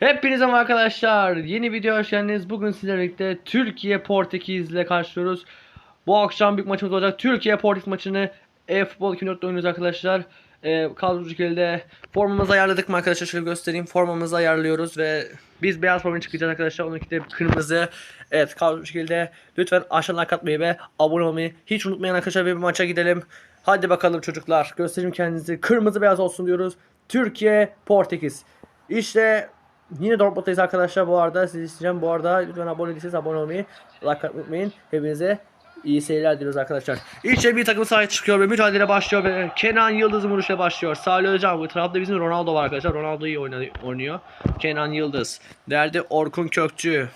Hepinize merhaba arkadaşlar. Yeni video hoş geldiniz. Bugün sizlerle birlikte Türkiye Portekiz ile karşılıyoruz. Bu akşam büyük maçımız olacak. Türkiye Portekiz maçını e-futbol 2004'te oynuyoruz arkadaşlar. E, kadro şekilde formamızı ayarladık mı arkadaşlar? Şöyle göstereyim. Formamızı ayarlıyoruz ve biz beyaz formayı çıkacağız arkadaşlar. Onunki de kırmızı. Evet kadro şekilde lütfen aşağıdan like ve abone olmayı hiç unutmayın arkadaşlar. Bir maça gidelim. Hadi bakalım çocuklar. Göstereyim kendinizi. Kırmızı beyaz olsun diyoruz. Türkiye Portekiz. İşte Yine Dortmund'dayız arkadaşlar bu arada. Sizi isteyeceğim. Bu arada lütfen abone değilseniz abone olmayı, like atmayı unutmayın. Hepinize iyi seyirler diliyoruz arkadaşlar. İşte bir takım sahaya çıkıyor ve mücadele başlıyor ve Kenan Yıldız vuruşla başlıyor. Salih Özcan bu tarafta bizim Ronaldo var arkadaşlar. Ronaldo iyi oynuyor. Kenan Yıldız. Derdi Orkun Kökçü.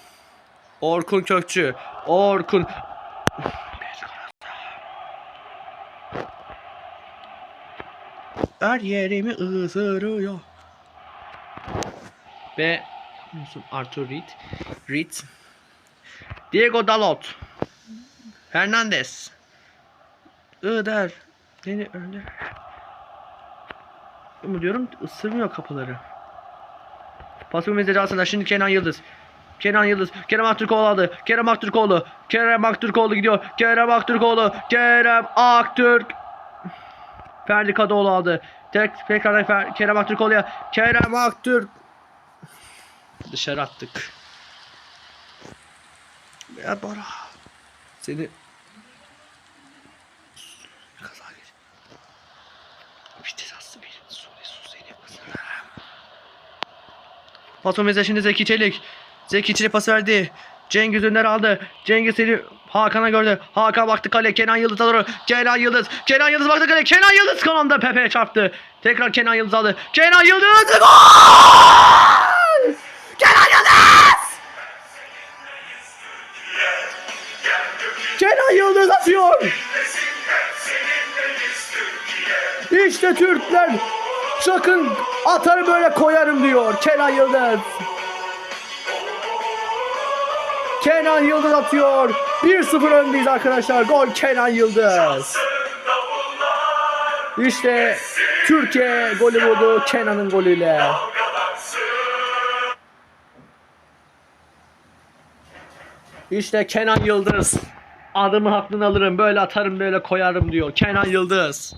Orkun Kökçü. Orkun. Her yerimi ısırıyor. Ve Arthur Reed. Reed. Diego Dalot. Hernandez. Iğder. Beni öyle. Ama diyorum ısırmıyor kapıları. Pasım mezecasında şimdi Kenan Yıldız. Kenan Yıldız. Kerem Aktürkoğlu aldı. Kerem Aktürkoğlu. Kerem Aktürkoğlu gidiyor. Kerem Aktürkoğlu. Kerem Aktürk. Ferdi Kadıoğlu aldı. Tek tekrardan Fer, Kerem Aktürkoğlu'ya. Kerem Aktürk. Dışarı attık. Ya Bora. Seni kaza geç. Vites astı bir. Su su seni Patron Meze şimdi Zeki Çelik. Zeki Çelik pas verdi. Cengiz Ünder aldı. Cengiz seni Hakan'a gördü. Hakan baktı kale. Kenan Yıldız alır. Kenan Yıldız. Kenan Yıldız baktı kale. Kenan Yıldız son anda Pepe'ye çarptı. Tekrar Kenan Yıldız aldı. Kenan Yıldız. Gol! Atıyor. İşte Türkler. Sakın atarı böyle koyarım diyor Kenan Yıldız. Kenan Yıldız atıyor. 1-0 öndeyiz arkadaşlar. Gol Kenan Yıldız. İşte Türkiye golü buldu Kenan'ın golüyle. İşte Kenan Yıldız. Adımı hakkını alırım. Böyle atarım böyle koyarım diyor. Kenan Yıldız.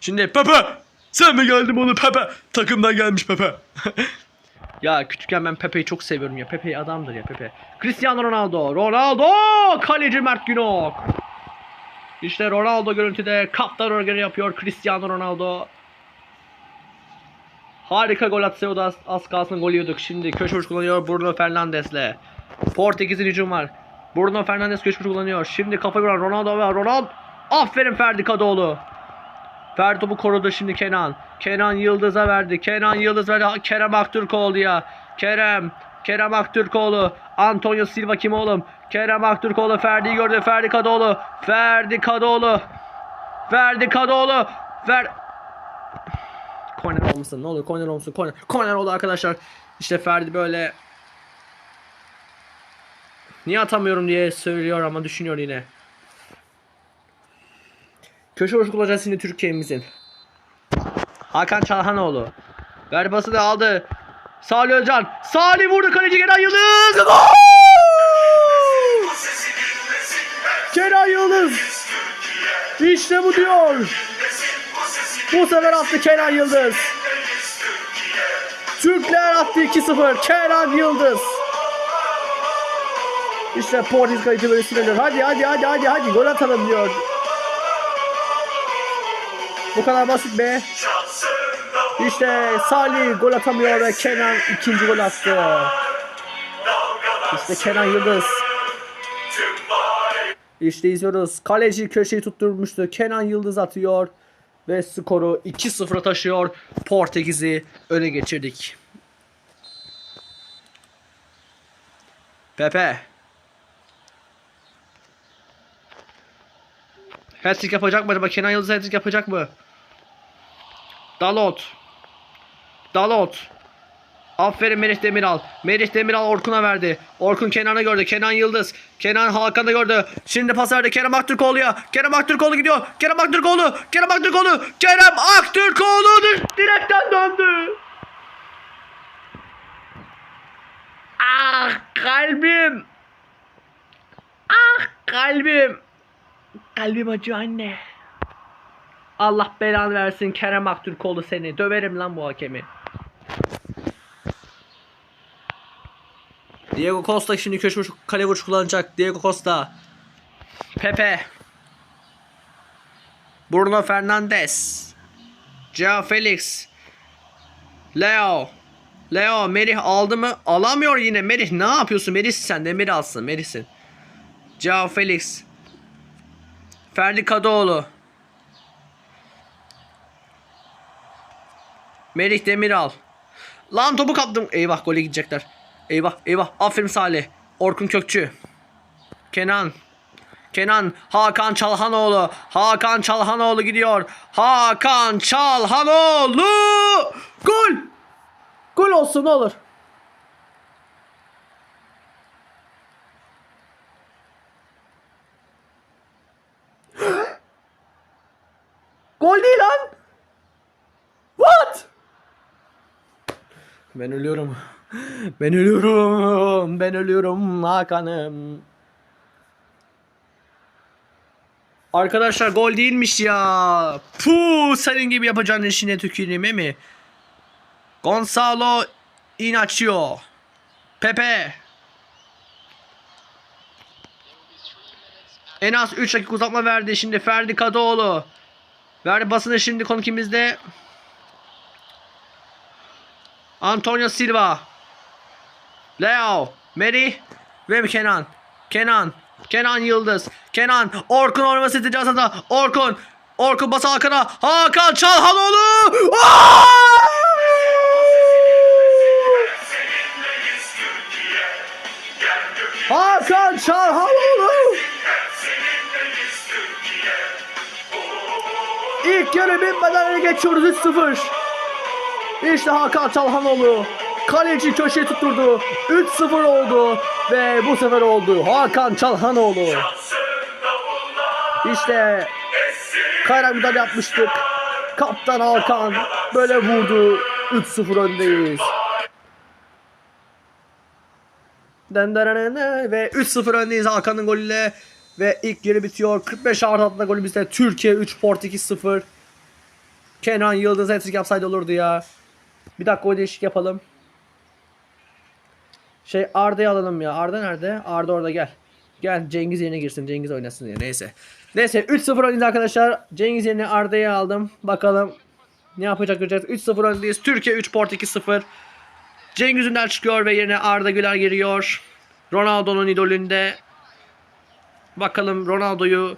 Şimdi Pepe. Sen mi geldin bunu Pepe? Takımdan gelmiş Pepe. ya küçükken ben Pepe'yi çok seviyorum ya. Pepe adamdır ya Pepe. Cristiano Ronaldo. Ronaldo. Kaleci Mert Günok. İşte Ronaldo görüntüde kaptan örgeni yapıyor Cristiano Ronaldo. Harika gol atsa o da az, az kalsın gol yiyorduk. Şimdi köşe vuruş kullanıyor Bruno Fernandes'le. Portekiz'in hücum var. Bruno Fernandes vuruş kullanıyor. Şimdi kafa vuran Ronaldo ve Ronaldo. Aferin Ferdi Kadıoğlu. Ferdi topu korudu şimdi Kenan. Kenan Yıldız'a verdi. Kenan Yıldız verdi. Kerem Aktürkoğlu'ya. Kerem. Kerem Aktürkoğlu. Antonio Silva kim oğlum? Kerem Aktürkoğlu Ferdi'yi gördü. Ferdi Kadıoğlu. Ferdi Kadıoğlu. Ferdi Kadıoğlu. Fer... Korner olmasın ne olur korner olmasın korner. Korner oldu arkadaşlar. İşte Ferdi böyle Niye atamıyorum diye söylüyor ama düşünüyor yine. Köşe vuruşu kullanacağız şimdi Türkiye'mizin. Hakan Çalhanoğlu. Ver da aldı. Salih Özcan. Salih vurdu kaleci Kenan Yıldız. Gol! Kenan Yıldız. İşte bu diyor. Bu sefer attı Kenan Yıldız. Türkler attı 2-0. Kenan Yıldız. İşte Portekiz kaleci böyle sinirleniyor. Hadi hadi hadi hadi hadi gol atalım diyor. Bu kadar basit be. İşte Salih gol atamıyor ve Kenan ikinci gol attı. İşte Kenan Yıldız. İşte izliyoruz. Kaleci köşeyi tutturmuştu. Kenan Yıldız atıyor. Ve skoru 2-0'a taşıyor. Portekiz'i öne geçirdik. Pepe. Hattrick yapacak mı acaba? Kenan Yıldız hattrick yapacak mı? Dalot. Dalot. Aferin Merih Demiral. Merih Demiral Orkun'a verdi. Orkun Kenan'a gördü. Kenan Yıldız. Kenan Hakan'ı gördü. Şimdi pas verdi Kerem Aktürkoğlu'ya. Kerem Aktürkoğlu gidiyor. Kerem Aktürkoğlu. Kerem Aktürkoğlu. Kerem Aktürkoğlu direkten döndü. Ah kalbim. Ah kalbim. Kalbim acıyor anne. Allah belanı versin Kerem Aktürkoğlu seni. Döverim lan bu hakemi. Diego Costa şimdi köşe vuruş, kale vuruş kullanacak. Diego Costa. Pepe. Bruno Fernandes. Joao Felix. Leo. Leo Merih aldı mı? Alamıyor yine. Merih ne yapıyorsun? Merih sen de Merih alsın. Merih'sin. Joao Felix. Ferdi Kadıoğlu. Merih Demiral. Lan topu kaptım. Eyvah gole gidecekler. Eyvah eyvah. Aferin Salih. Orkun Kökçü. Kenan. Kenan. Hakan Çalhanoğlu. Hakan Çalhanoğlu gidiyor. Hakan Çalhanoğlu. Gol. Gol olsun olur. Gol değil lan. What? Ben ölüyorum. Ben ölüyorum. Ben ölüyorum Hakan'ım. Arkadaşlar gol değilmiş ya. Puh senin gibi yapacağın işine tüküreyim mi? Gonzalo Inacio. Pepe. En az 3 dakika uzatma verdi şimdi Ferdi Kadıoğlu. Verdi basını şimdi konu kimizde? Antonio Silva. Leo. Meri. Ve Kenan. Kenan. Kenan Yıldız. Kenan. Orkun oynaması isteyeceğiz Orkun. Orkun bas Hakan'a. Hakan Çalhanoğlu. Hakan Çalhanoğlu. İlk yarı bitmeden öne geçiyoruz 3-0. İşte Hakan Çalhanoğlu. Kaleci köşeye tutturdu. 3-0 oldu. Ve bu sefer oldu. Hakan Çalhanoğlu. İşte kaynak müdahale yapmıştık. Kaptan Hakan böyle vurdu. 3-0 öndeyiz. Denderene ve 3-0 öndeyiz Hakan'ın golüyle. Ve ilk yarı bitiyor. 45 artı altında golümüzde Türkiye 3 Portekiz 0. Kenan Yıldız hat yapsaydı olurdu ya. Bir dakika o değişik yapalım. Şey Arda'yı alalım ya. Arda nerede? Arda orada gel. Gel Cengiz yerine girsin. Cengiz oynasın diye. Neyse. Neyse 3-0 öndeyiz arkadaşlar. Cengiz yerine Arda'yı aldım. Bakalım ne yapacak göreceğiz. 3-0 öndeyiz. Türkiye 3 Portekiz 0. Cengiz Ünder çıkıyor ve yerine Arda Güler giriyor. Ronaldo'nun idolünde. Bakalım Ronaldo'yu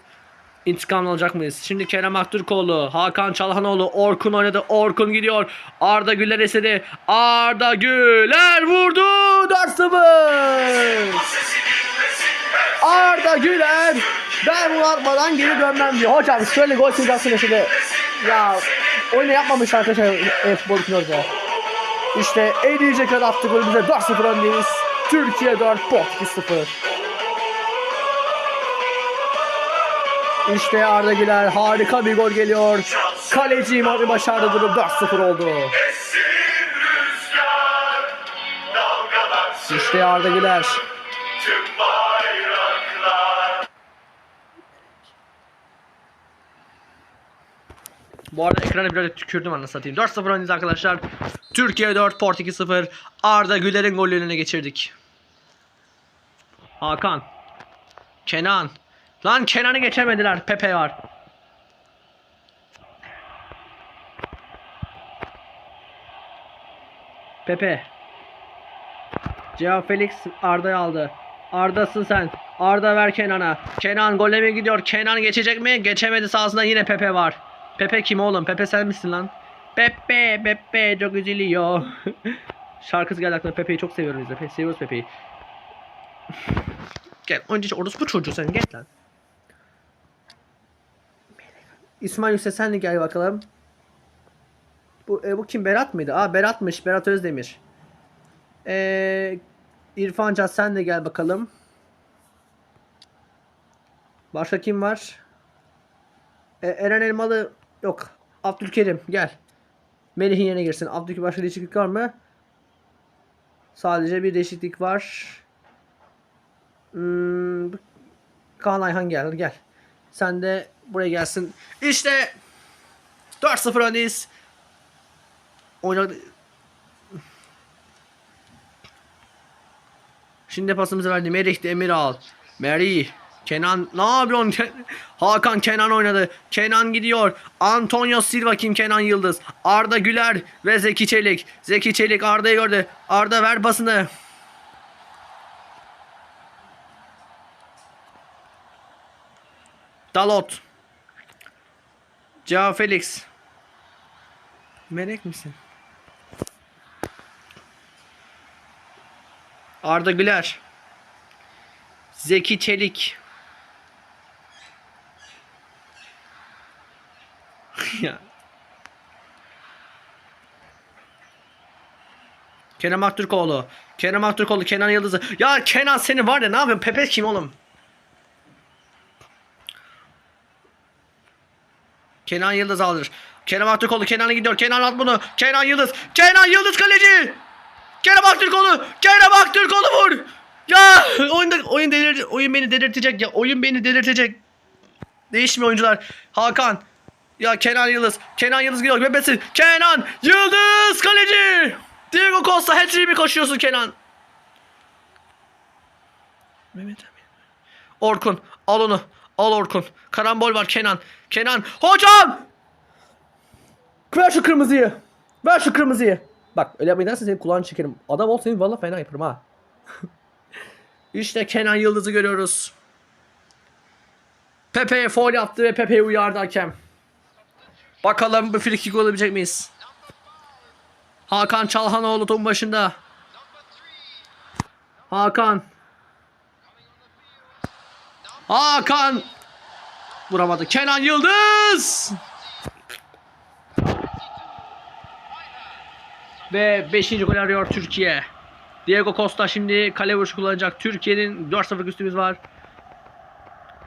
intikam alacak mıyız? Şimdi Kerem Aktürkoğlu, Hakan Çalhanoğlu, Orkun oynadı. Orkun gidiyor. Arda Güler istedi. Arda Güler vurdu. 4-0. Arda Güler ben bunu atmadan geri dönmem diyor. Hocam şöyle gol sığacaksın şimdi. Ya oyunu yapmamış arkadaşlar e, futbol orada. İşte en iyi kadar attı golümüze 4-0 öndeyiz. Türkiye 4, Portekiz 0. İşte Arda Güler harika bir gol geliyor. Kaleci İmam'ı başardı durum 4-0 oldu. Esin rüzgar, dalgalar İşte Arda Güler. Bu arada ekrana biraz tükürdüm anasını satayım. 4-0 öndeyiz arkadaşlar. Türkiye 4, Portekiz 0. Arda Güler'in gollerini geçirdik. Hakan. Kenan. Lan Kenan'ı geçemediler. Pepe var. Pepe. Cevap Felix Arda'yı aldı. Arda'sın sen. Arda ver Kenan'a. Kenan gole mi gidiyor? Kenan geçecek mi? Geçemedi sahasında yine Pepe var. Pepe kim oğlum? Pepe sen misin lan? Pepe, Pepe çok üzülüyor. Şarkısı geldi aklıma. Pepe'yi çok seviyoruz biz de. Seviyoruz Pepe'yi. Gel önce orospu çocuğu sen gel lan. İsmail Yusuf sen de gel bakalım. Bu, e, bu kim Berat mıydı? Aa Berat'mış. Berat Özdemir. Ee, İrfan Can sen de gel bakalım. Başka kim var? E, Eren Elmalı yok. Abdülkerim gel. Melih'in yerine girsin. Abdülkerim başka değişiklik var mı? Sadece bir değişiklik var. Hmm, Kaan Ayhan gel gel. Sen de buraya gelsin. İşte 4-0 öndeyiz. Oynadı. Şimdi pasımızı verdi. Merih Demiral. Merih. Kenan ne yapıyorsun? Hakan Kenan oynadı. Kenan gidiyor. Antonio Silva kim Kenan Yıldız. Arda Güler ve Zeki Çelik. Zeki Çelik Arda'yı gördü. Arda ver pasını. Dalot. Cao Felix. Melek misin? Arda Güler. Zeki Çelik. ya. Kenan Aktürkoğlu. Kenan Aktürkoğlu, Kenan Yıldız'ı. Ya Kenan seni var ya ne yapıyorsun? Pepe kim oğlum? Kenan Yıldız alır. Kenan Aktürkoğlu Kenan'a gidiyor. Kenan at bunu. Kenan Yıldız. Kenan Yıldız kaleci. Kerem Aktürkoğlu. Kerem Aktürkoğlu vur. Ya oyunda oyun delir oyun beni delirtecek ya. Oyun beni delirtecek. Değişmiyor oyuncular. Hakan. Ya Kenan Yıldız. Kenan Yıldız gidiyor. Bebesi. Kenan Yıldız kaleci. Diego Costa hat mi koşuyorsun Kenan? Mehmet. Orkun al onu. Al Orkun. Karambol var Kenan. Kenan. Hocam! Ver şu kırmızıyı. Ver şu kırmızıyı. Bak öyle yapmayı dersen senin kulağını çekerim. Adam ol seni valla fena yaparım ha. işte Kenan Yıldız'ı görüyoruz. Pepe'ye foul yaptı ve Pepe'yi uyardı hakem. Bakalım bu frikik olabilecek miyiz? Hakan Çalhanoğlu topun başında. Hakan. Hakan. Vuramadı. Kenan Yıldız. Ve 5. gol arıyor Türkiye. Diego Costa şimdi kale vuruşu kullanacak. Türkiye'nin 4-0 üstümüz var.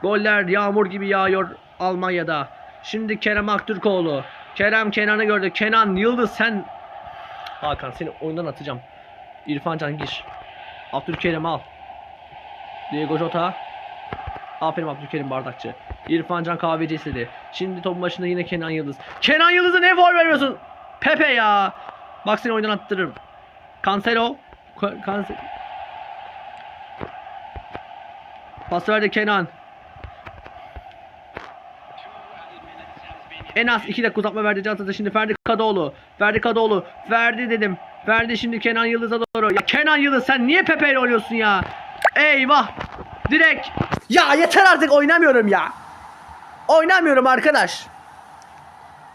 Goller yağmur gibi yağıyor Almanya'da. Şimdi Kerem Aktürkoğlu. Kerem Kenan'ı gördü. Kenan Yıldız sen... Hakan seni oyundan atacağım. İrfan Can gir. Abdülkerim al. Diego Jota. Aferin Abdülkerim Bardakçı. İrfan Can kahveci istedi. Şimdi topun başında yine Kenan Yıldız. Kenan Yıldız'a ne faul vermiyorsun? Pepe ya. Bak seni oyundan attırırım. Cancelo. Cancelo. Pas verdi Kenan. En az 2 dakika uzatma verdi Can Tata. Şimdi Ferdi Kadıoğlu. Ferdi Kadıoğlu. Ferdi dedim. Ferdi şimdi Kenan Yıldız'a doğru. Ya Kenan Yıldız sen niye Pepe ile oynuyorsun ya? Eyvah. Direkt. Ya yeter artık oynamıyorum ya. Oynamıyorum arkadaş.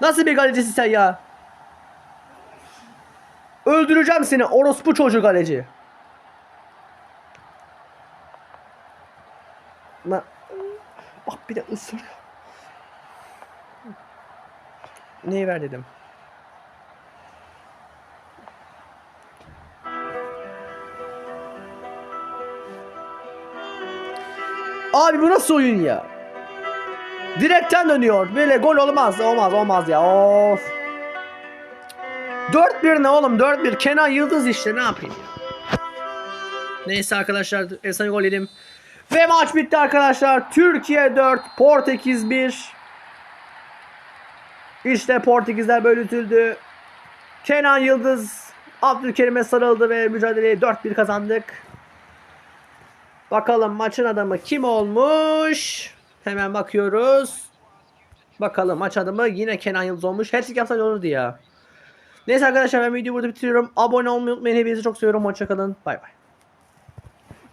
Nasıl bir kalecisin sen ya? Öldüreceğim seni orospu çocuğu kaleci. Ma Bak bir de ısırıyor. Neyi ver dedim. Abi bu nasıl oyun ya? Direkten dönüyor. Böyle gol olmaz. Olmaz olmaz ya. Of. 4-1 ne oğlum 4-1 Kenan Yıldız işte ne yapayım ya. Neyse arkadaşlar efsane gol yedim. Ve maç bitti arkadaşlar. Türkiye 4 Portekiz 1. İşte Portekizler bölütüldü. Kenan Yıldız Abdülkerim'e sarıldı ve mücadeleyi 4-1 kazandık. Bakalım maçın adamı kim olmuş? Hemen bakıyoruz. Bakalım maç adamı yine Kenan Yıldız olmuş. Her şey yapsaydı olurdu ya. Neyse arkadaşlar ben videoyu burada bitiriyorum. Abone olmayı unutmayın. Hepinizi çok seviyorum. Hoşçakalın. Bay bay.